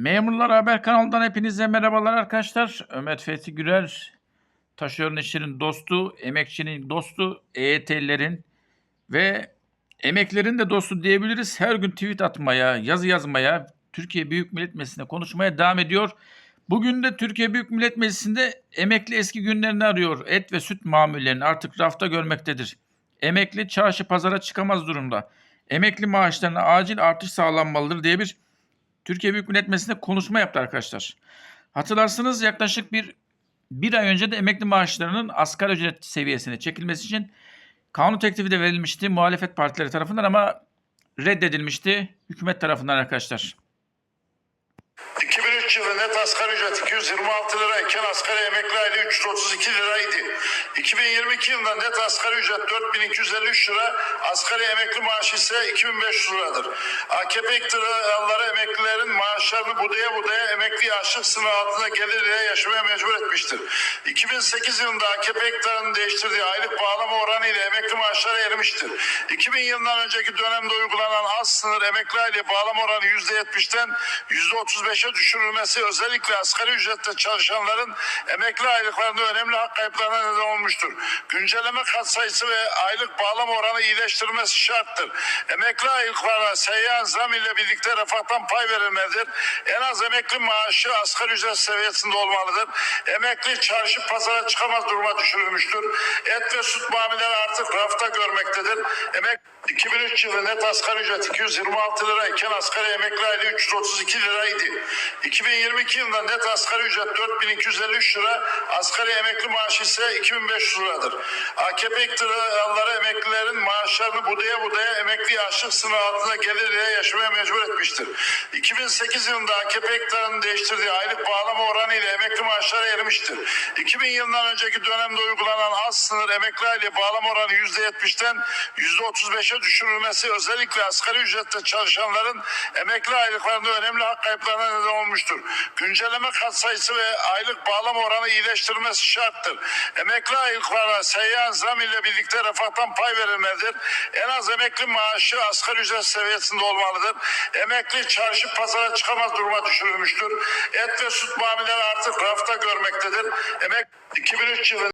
Memurlar Haber kanalından hepinize merhabalar arkadaşlar. Ömer Fethi Gürer, taşeron işçinin dostu, emekçinin dostu, EYT'lilerin ve emeklerin de dostu diyebiliriz. Her gün tweet atmaya, yazı yazmaya, Türkiye Büyük Millet Meclisi'nde konuşmaya devam ediyor. Bugün de Türkiye Büyük Millet Meclisi'nde emekli eski günlerini arıyor. Et ve süt mamullerini artık rafta görmektedir. Emekli çarşı pazara çıkamaz durumda. Emekli maaşlarına acil artış sağlanmalıdır diye bir Türkiye Büyük Millet Meclisi'nde konuşma yaptı arkadaşlar. Hatırlarsınız yaklaşık bir bir ay önce de emekli maaşlarının asgari ücret seviyesine çekilmesi için kanun teklifi de verilmişti muhalefet partileri tarafından ama reddedilmişti hükümet tarafından arkadaşlar. 2003 yılı net asgari ücret 226 lirayken asgari emekli aylığı 332 liraydı. 2022 yılında net asgari ücret 4253 lira, asgari emekli maaşı ise 2500 liradır. AKP iktidarları emeklilerin maaşlarını budaya budaya emekli açlık sınırı altında gelirle yaşamaya mecbur etmiştir. 2008 yılında AKP iktidarının değiştirdiği aylık bağlama oranı ile emekli maaşları erimiştir. 2000 yılından önceki dönemde uygulanan az sınır emekli aylığı bağlama oranı %70'ten %35'e düşürülmesi özellikle asgari ücrette çalışanların emekli aylıklarında önemli hak kayıplarına neden olmuştur. Güncelleme katsayısı ve aylık bağlama oranı iyileştirilmesi şarttır. Emekli aylıklarına seyyan zam ile birlikte refahtan pay verilmelidir. En az emekli maaşı asgari ücret seviyesinde olmalıdır. Emekli çarşı pazara çıkamaz duruma düşürülmüştür. Et ve süt mamuleri artık rafta görmektedir. Emek 2003 yılı net asgari ücret 226 lirayken asgari emekli aylığı 332 liraydı. 2022 yılında net asgari ücret 4253 lira, asgari emekli maaşı ise 2500 liradır. AKP iktidarları emeklilerin maaşlarını budaya budaya emekli açlık sınırı altında gelirle yaşamaya mecbur etmiştir. 2008 yılında AKP iktidarının değiştirdiği aylık bağlama oranı ile emekli maaşları erimiştir. 2000 yılından önceki dönemde uygulanan az sınır emekli aylığı bağlama oranı %70'ten %35'e düşürülmesi özellikle asgari ücrette çalışanların emekli aylıklarında önemli hak kayıplarına neden olmuştur. Güncelleme katsayısı ve aylık bağlama oranı iyileştirilmesi şarttır. Emekli aylıklarına seyyan zam ile birlikte refahtan pay verilmelidir. En az emekli maaşı asgari ücret seviyesinde olmalıdır. Emekli çarşı pazara çıkamaz duruma düşürülmüştür. Et ve süt mamuleri artık rafta görmektedir. Emek 2003 yılı